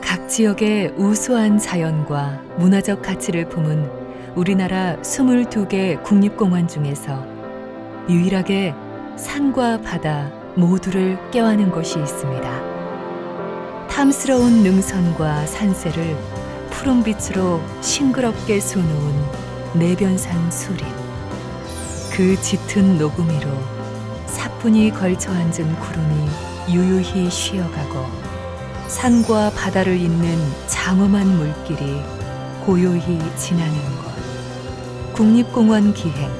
각 지역의 우수한 자연과 문화적 가치를 품은 우리나라 22개 국립공원 중에서 유일하게 산과 바다 모두를 껴안은 곳이 있습니다. 탐스러운 능선과 산세를 푸른빛으로 싱그럽게 쏘놓은 내변산 수림. 그 짙은 녹음 위로 사뿐히 걸쳐 앉은 구름이 유유히 쉬어가고 산과 바다를 잇는 장엄한 물길이 고요히 지나는 곳. 국립공원 기행.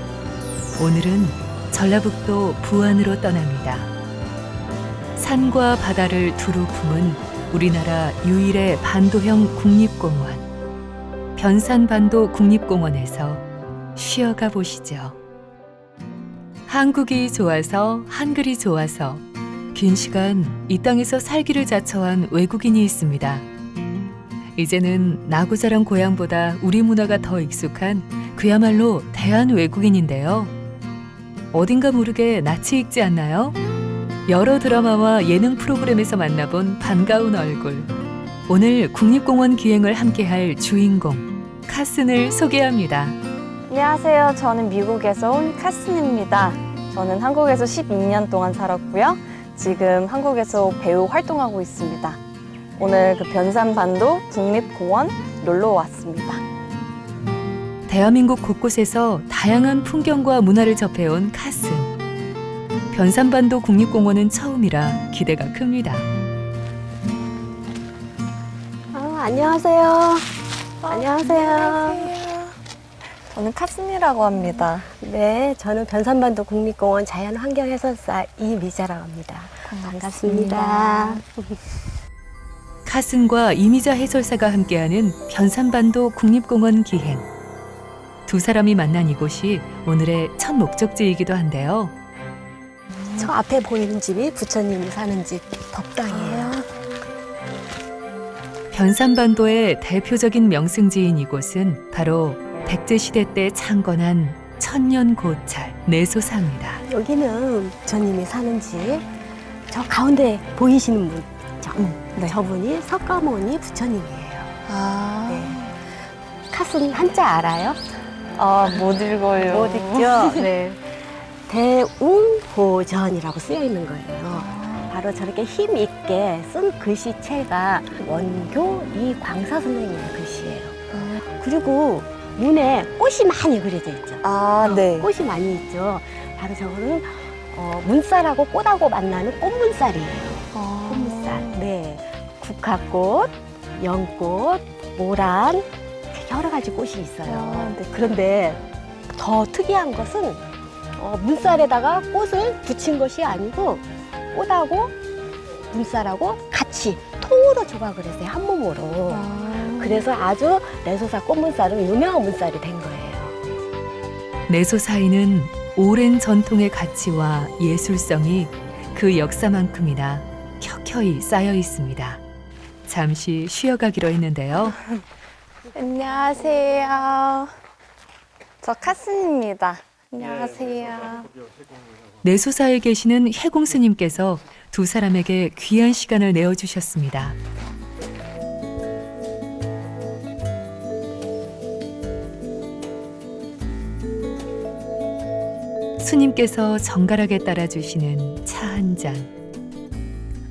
오늘은 전라북도 부안으로 떠납니다. 산과 바다를 두루 품은 우리나라 유일의 반도형 국립공원. 변산반도 국립공원에서 쉬어가 보시죠. 한국이 좋아서 한글이 좋아서 긴 시간 이 땅에서 살기를 자처한 외국인이 있습니다. 이제는 나고 자란 고향보다 우리 문화가 더 익숙한 그야말로 대한 외국인인데요. 어딘가 모르게 낯이 익지 않나요? 여러 드라마와 예능 프로그램에서 만나본 반가운 얼굴. 오늘 국립공원 기행을 함께할 주인공 카슨을 소개합니다. 안녕하세요. 저는 미국에서 온 카슨입니다. 저는 한국에서 12년 동안 살았고요. 지금 한국에서 배우 활동하고 있습니다. 오늘 그 변산반도 국립공원 놀러 왔습니다. 대한민국 곳곳에서 다양한 풍경과 문화를 접해온 카슨. 변산반도 국립공원은 처음이라 기대가 큽니다. 아, 안녕하세요. 안녕하세요. 저는 카슨이라고 합니다. 네, 저는 변산반도 국립공원 자연환경해설사 이미자라고 합니다. 반갑습니다. 카슨과 이미자 해설사가 함께하는 변산반도 국립공원 기행. 두 사람이 만난 이곳이 오늘의 첫 목적지이기도 한데요. 저 앞에 보이는 집이 부처님이 사는 집 덕당이에요. 변산반도의 대표적인 명승지인 이곳은 바로 백제 시대 때 창건한 천년 고찰 내소사입니다. 여기는 부처님이 사는 집. 저 가운데 보이시는 분, 저, 네. 저분이 석가모니 부처님이에요. 아, 네. 카슨 한자 알아요? 아, 못 읽어요. 못 읽죠? 네. 대웅호전이라고 쓰여 있는 거예요. 바로 저렇게 힘 있게 쓴 글씨체가 원교 이광사 선생님의 글씨예요. 그리고 문에 꽃이 많이 그려져 있죠. 아, 네. 꽃이 많이 있죠. 바로 저거는 어, 문쌀하고 꽃하고 만나는 꽃문쌀이에요. 아, 꽃문쌀. 네. 국화꽃, 연꽃, 모란 여러 가지 꽃이 있어요. 아, 네. 그런데 더 특이한 것은 어, 문쌀에다가 꽃을 붙인 것이 아니고 꽃하고 문쌀하고 같이 통으로 조각을 했어요. 한 몸으로. 아. 그래서 아주 내소사 꽃문쌀은 유명한 문쌀이 된 거예요. 내소사에는 오랜 전통의 가치와 예술성이 그 역사만큼이나 켜켜이 쌓여 있습니다. 잠시 쉬어가기로 했는데요. 안녕하세요. 저 카슨입니다. 안녕하세요. 내소사에 계시는 해공 스님께서 두 사람에게 귀한 시간을 내어 주셨습니다. 스님께서 정갈하게 따라주시는 차 한 잔.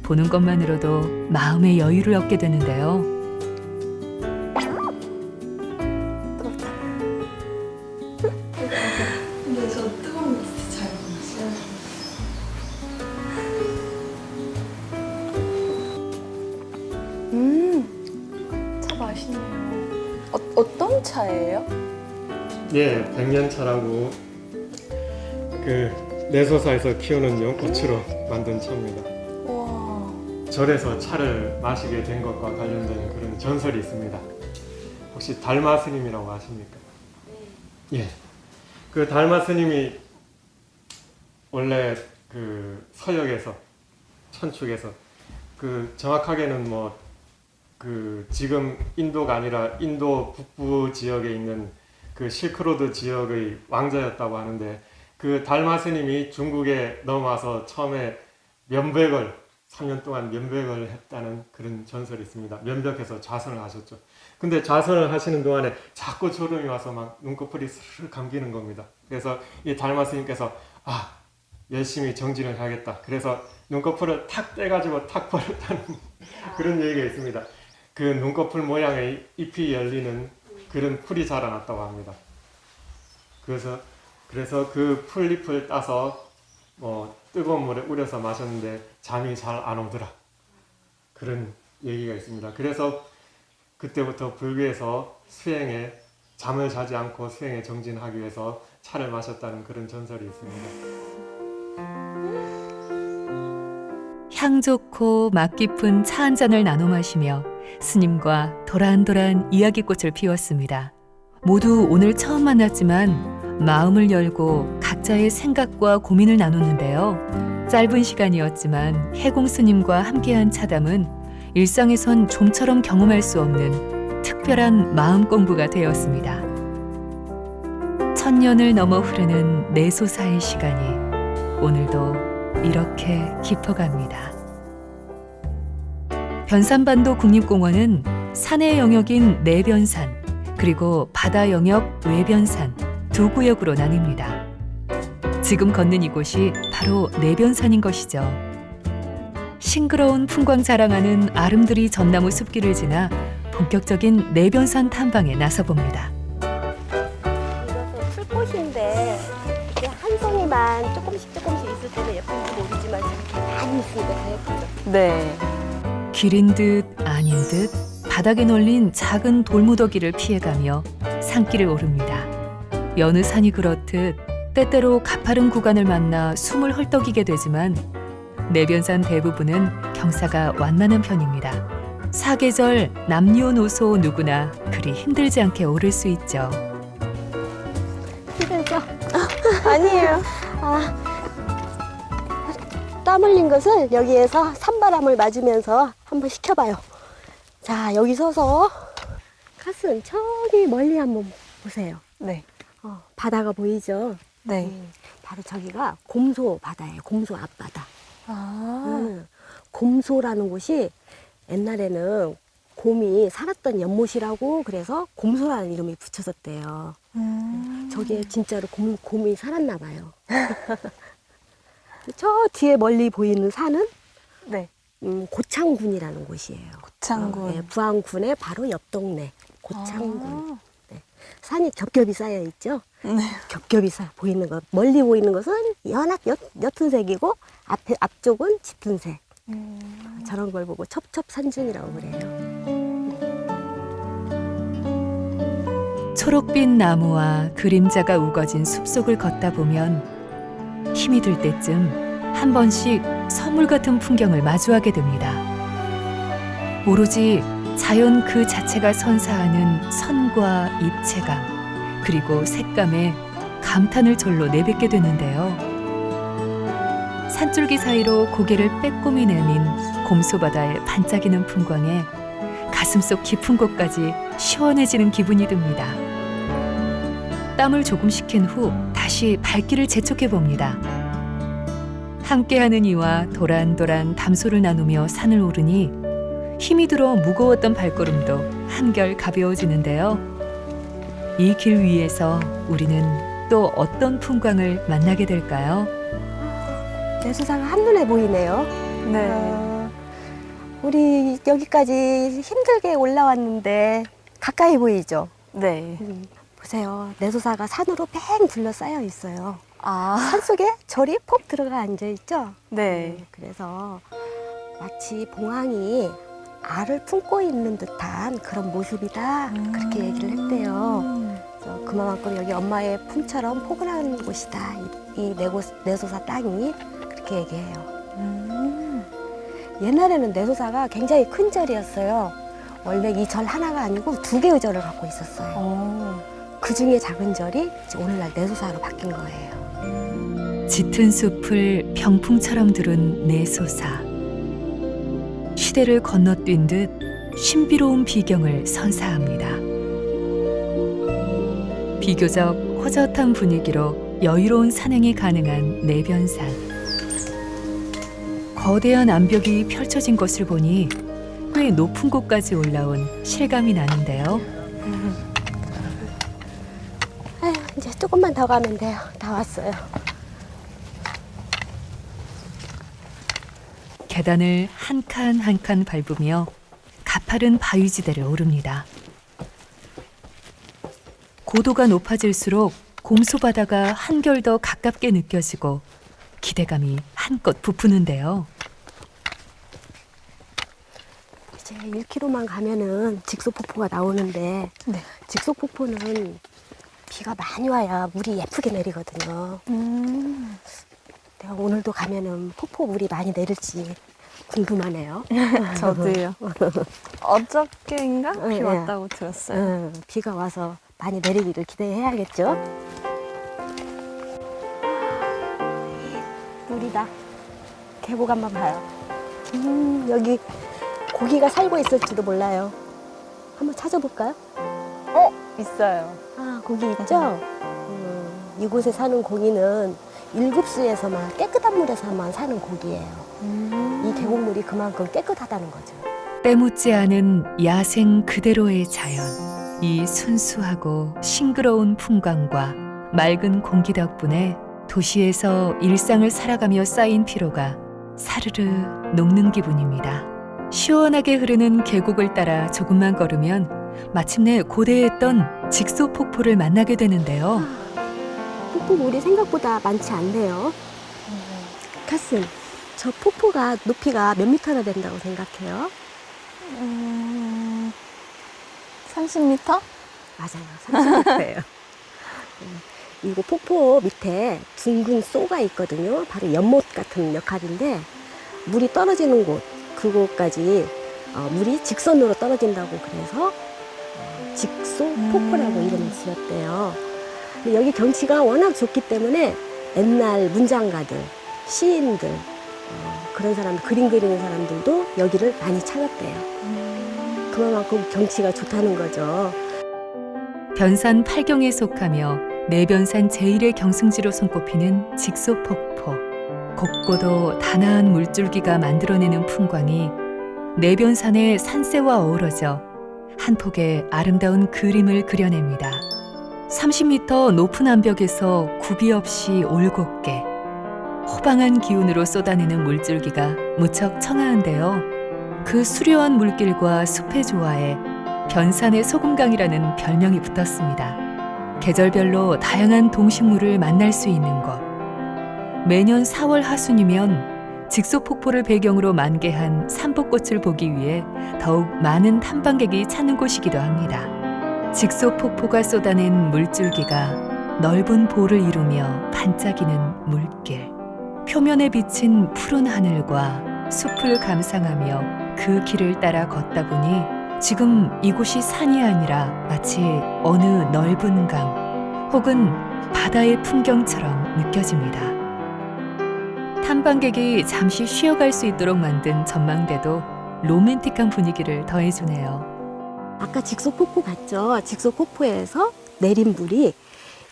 보는 것만으로도 마음의 여유를 얻게 되는데요. 백년차라고 그 내소사에서 키우는 연꽃으로 만든 차입니다. 절에서 차를 마시게 된 것과 관련된 그런 전설이 있습니다. 혹시 달마 스님이라고 아십니까? 네. 예. 그 달마 스님이 원래 그 서역에서 천축에서 그 정확하게는 뭐 그 지금 인도가 아니라 인도 북부 지역에 있는 그 실크로드 지역의 왕자였다고 하는데 그 달마 스님이 중국에 넘어와서 처음에 면백을 3년 동안 면백을 했다는 그런 전설이 있습니다. 면백해서 좌선을 하셨죠. 근데 좌선을 하시는 동안에 자꾸 졸음이 와서 막 눈꺼풀이 스르르 감기는 겁니다. 그래서 이 달마 스님께서 아 열심히 정진을 해야겠다. 그래서 눈꺼풀을 탁 떼가지고 탁 버렸다는 그런 얘기가 있습니다. 그 눈꺼풀 모양의 잎이 열리는 그런 풀이 자라났다고 합니다. 그래서 그래서 그 풀잎을 따서 뭐 뜨거운 물에 우려서 마셨는데 잠이 잘 안 오더라. 그런 얘기가 있습니다. 그래서 그때부터 불교에서 수행에 잠을 자지 않고 수행에 정진하기 위해서 차를 마셨다는 그런 전설이 있습니다. 향 좋고 맛 깊은 차 한 잔을 나눠 마시며 스님과 도란도란 이야기꽃을 피웠습니다. 모두 오늘 처음 만났지만 마음을 열고 각자의 생각과 고민을 나눴는데요. 짧은 시간이었지만 해공 스님과 함께한 차담은 일상에선 좀처럼 경험할 수 없는 특별한 마음 공부가 되었습니다. 천년을 넘어 흐르는 내소사의 시간이 오늘도 이렇게 깊어갑니다. 변산반도 국립공원은 산의 영역인 내변산 그리고 바다 영역 외변산 두 구역으로 나뉩니다. 지금 걷는 이곳이 바로 내변산인 것이죠. 싱그러운 풍광 자랑하는 아름드리 전나무 숲길을 지나 본격적인 내변산 탐방에 나서 봅니다. 이것도 풀꽃인데 이게 한 송이만 조금씩 조금씩 있을 때는 예쁜지 모르지만 이렇게 많이 있으니까 더 예쁘죠. 네. 길인 듯 아닌 듯 바닥에 널린 작은 돌무더기를 피해가며 산길을 오릅니다. 여느 산이 그렇듯 때때로 가파른 구간을 만나 숨을 헐떡이게 되지만 내변산 대부분은 경사가 완만한 편입니다. 사계절 남녀노소 누구나 그리 힘들지 않게 오를 수 있죠. 힘들죠? 아니에요. 아, 땀 흘린 것을 여기에서 산바람을 맞으면서 한번 식혀봐요. 자, 여기 서서 가슴 저기 멀리 한번 보세요. 네. 어, 바다가 보이죠? 네. 음, 바로 저기가 곰소 바다예요. 곰소 앞바다. 아. 음, 곰소라는 곳이 옛날에는 곰이 살았던 연못이라고 그래서 곰소라는 이름이 붙여졌대요. 음. 저기에 진짜로 곰, 곰이 살았나 봐요. 저 뒤에 멀리 보이는 산은 네. 음, 고창군이라는 곳이에요. 고창군. 어, 예, 부안군의 바로 옆 동네 고창군. 아. 산이 겹겹이 쌓여 있죠. 네. 겹겹이 쌓여 보이는 것. 멀리 보이는 것은 연합 옅, 옅은 색이고 앞에 앞쪽은 짙은 색. 음. 저런 걸 보고 첩첩산중이라고 그래요. 초록빛 나무와 그림자가 우거진 숲속을 걷다 보면 힘이 들 때쯤 한 번씩 선물 같은 풍경을 마주하게 됩니다. 오로지 자연 그 자체가 선사하는 선과 입체감, 그리고 색감에 감탄을 절로 내뱉게 되는데요. 산줄기 사이로 고개를 빼꼼히 내민 곰소바다의 반짝이는 풍광에 가슴속 깊은 곳까지 시원해지는 기분이 듭니다. 땀을 조금 식힌 후 다시 발길을 재촉해 봅니다. 함께하는 이와 도란도란 담소를 나누며 산을 오르니 힘이 들어 무거웠던 발걸음도 한결 가벼워지는데요. 이 길 위에서 우리는 또 어떤 풍광을 만나게 될까요? 내수사가 한눈에 보이네요. 네. 어, 우리 여기까지 힘들게 올라왔는데 가까이 보이죠? 네. 음, 보세요. 내소사가 산으로 뺑 둘러싸여 있어요. 아. 산 속에 절이 폭 들어가 앉아 있죠. 네. 그래서 마치 봉황이 알을 품고 있는 듯한 그런 모습이다. 그렇게 얘기를 했대요. 그래서 그만큼 여기 엄마의 품처럼 포근한 곳이다. 이, 이 내고, 내소사 땅이 그렇게 얘기해요. 음. 옛날에는 내소사가 굉장히 큰 절이었어요. 원래 이 절 하나가 아니고 두 개의 절을 갖고 있었어요. 어. 그 중에 작은 절이 이제 오늘날 내소사로 바뀐 거예요. 짙은 숲을 병풍처럼 두른 내 소사. 시대를 건너뛴 듯 신비로운 비경을 선사합니다. 비교적 허젓한 분위기로 여유로운 산행이 가능한 내변산. 거대한 암벽이 펼쳐진 것을 보니 꽤 높은 곳까지 올라온 실감이 나는데요. 아휴, 이제 조금만 더 가면 돼요. 다 왔어요. 계단을 한 칸 한 칸 밟으며 가파른 바위지대를 오릅니다. 고도가 높아질수록 곰소바다가 한결 더 가깝게 느껴지고 기대감이 한껏 부푸는데요. 이제 1km만 가면은 직소폭포가 나오는데 네. 직소폭포는 비가 많이 와야 물이 예쁘게 내리거든요. 음. 내가 오늘도 가면은 폭포 물이 많이 내릴지 궁금하네요. 저도요. 어저께인가 비 네. 왔다고 들었어요. 응, 비가 와서 많이 내리기를 기대해야겠죠. 물이다. 계곡 한번 봐요. 음, 여기 고기가 살고 있을지도 몰라요. 한번 찾아볼까요? 어 있어요. 아, 고기 있죠? 음, 이곳에 사는 고기는 일급수에서만 깨끗한 물에서만 사는 고기예요. 이 계곡물이 그만큼 깨끗하다는 거죠. 때묻지 않은 야생 그대로의 자연. 이 순수하고 싱그러운 풍광과 맑은 공기 덕분에 도시에서 일상을 살아가며 쌓인 피로가 사르르 녹는 기분입니다. 시원하게 흐르는 계곡을 따라 조금만 걸으면 마침내 고대했던 직소 폭포를 만나게 되는데요. 폭포 물이 생각보다 많지 않네요. 카슨, 저 폭포가 높이가 몇 미터나 된다고 생각해요? 음, 30m? 맞아요. 30m예요. 이거 폭포 밑에 둥근 쏘가 있거든요. 바로 연못 같은 역할인데 물이 떨어지는 곳 그곳까지 어, 물이 직선으로 떨어진다고 그래서 어, 직소 폭포라고 이름을 지었대요. 여기 경치가 워낙 좋기 때문에 옛날 문장가들, 시인들 어, 그런 사람들 그림 그리는 사람들도 여기를 많이 찾았대요. 그만큼 경치가 좋다는 거죠. 변산 8경에 속하며 내변산 제1의 경승지로 손꼽히는 직소폭포. 곱고도 단아한 물줄기가 만들어내는 풍광이 내변산의 산세와 어우러져 한 폭의 아름다운 그림을 그려냅니다. 30m 높은 암벽에서 굽이 없이 올곧게 호방한 기운으로 쏟아내는 물줄기가 무척 청아한데요. 그 수려한 물길과 숲의 조화에 변산의 소금강이라는 별명이 붙었습니다. 계절별로 다양한 동식물을 만날 수 있는 곳. 매년 4월 하순이면 직소폭포를 배경으로 만개한 삼복꽃을 보기 위해 더욱 많은 탐방객이 찾는 곳이기도 합니다. 직소 폭포가 쏟아낸 물줄기가 넓은 볼을 이루며 반짝이는 물길. 표면에 비친 푸른 하늘과 숲을 감상하며 그 길을 따라 걷다 보니 지금 이곳이 산이 아니라 마치 어느 넓은 강 혹은 바다의 풍경처럼 느껴집니다. 탐방객이 잠시 쉬어갈 수 있도록 만든 전망대도 로맨틱한 분위기를 더해주네요. 아까 직소폭포 봤죠? 직소폭포에서 내린 물이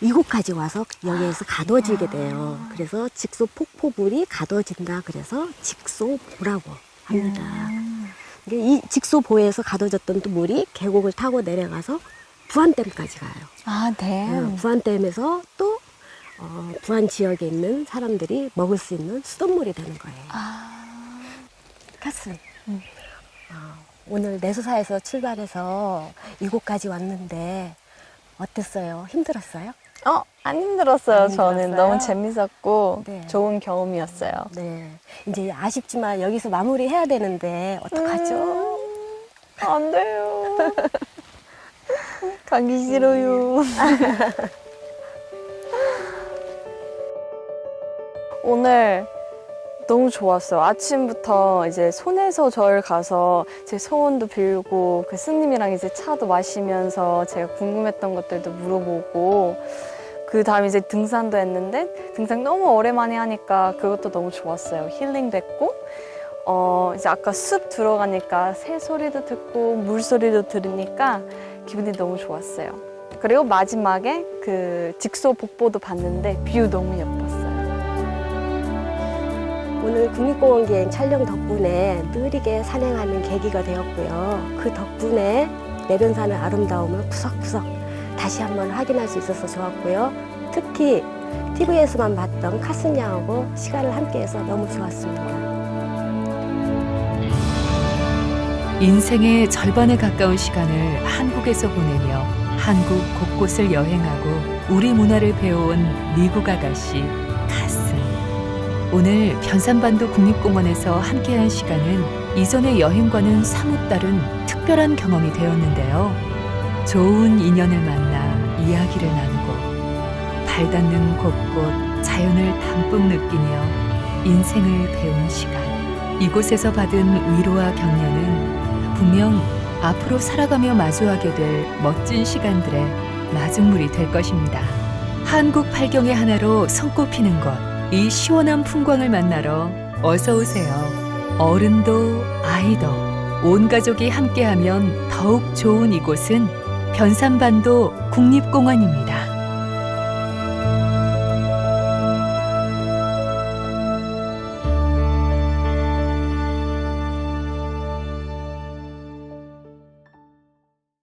이곳까지 와서 여기에서 가둬지게 돼요. 그래서 직소폭포물이 가둬진다. 그래서 직소보라고 합니다. 이게 이 직소보에서 가둬졌던 또 물이 계곡을 타고 내려가서 부안댐까지 가요. 아, 네. 어, 부안댐에서 또 어, 부안 지역에 있는 사람들이 먹을 수 있는 수돗물이 되는 거예요. 아, 카스. 어, 오늘 내수사에서 출발해서 이곳까지 왔는데 어땠어요? 힘들었어요? 어, 안 힘들었어요. 안 저는 힘들었어요? 너무 재밌었고 네. 좋은 경험이었어요. 네. 이제 아쉽지만 여기서 마무리해야 되는데 어떡하죠? 음, 안 돼요. 가기 싫어요. 오늘 너무 좋았어요. 아침부터 이제 손에서 절 가서 제 소원도 빌고 그 스님이랑 이제 차도 마시면서 제가 궁금했던 것들도 물어보고 그 다음 이제 등산도 했는데 등산 너무 오랜만에 하니까 그것도 너무 좋았어요. 힐링 됐고 어, 이제 아까 숲 들어가니까 새 소리도 듣고 물 소리도 들으니까 기분이 너무 좋았어요. 그리고 마지막에 그 직소 복보도 봤는데 뷰 너무 예뻤어요. 오늘 국립공원 기행 촬영 덕분에 느리게 산행하는 계기가 되었고요. 그 덕분에 내변산의 아름다움을 구석구석 다시 한번 확인할 수 있어서 좋았고요. 특히 TV에서만 봤던 카슨 양하고 시간을 함께해서 너무 좋았습니다. 인생의 절반에 가까운 시간을 한국에서 보내며 한국 곳곳을 여행하고 우리 문화를 배워온 미국 아가씨 카슨. 오늘 변산반도 국립공원에서 함께한 시간은 이전의 여행과는 사뭇 다른 특별한 경험이 되었는데요. 좋은 인연을 만나 이야기를 나누고 발 닿는 곳곳 자연을 담뿍 느끼며 인생을 배운 시간. 이곳에서 받은 위로와 격려는 분명 앞으로 살아가며 마주하게 될 멋진 시간들의 마중물이 될 것입니다. 한국 팔경의 하나로 손꼽히는 곳, 이 시원한 풍광을 만나러 어서 오세요. 어른도 아이도 온 가족이 함께하면 더욱 좋은 이곳은 변산반도 국립공원입니다.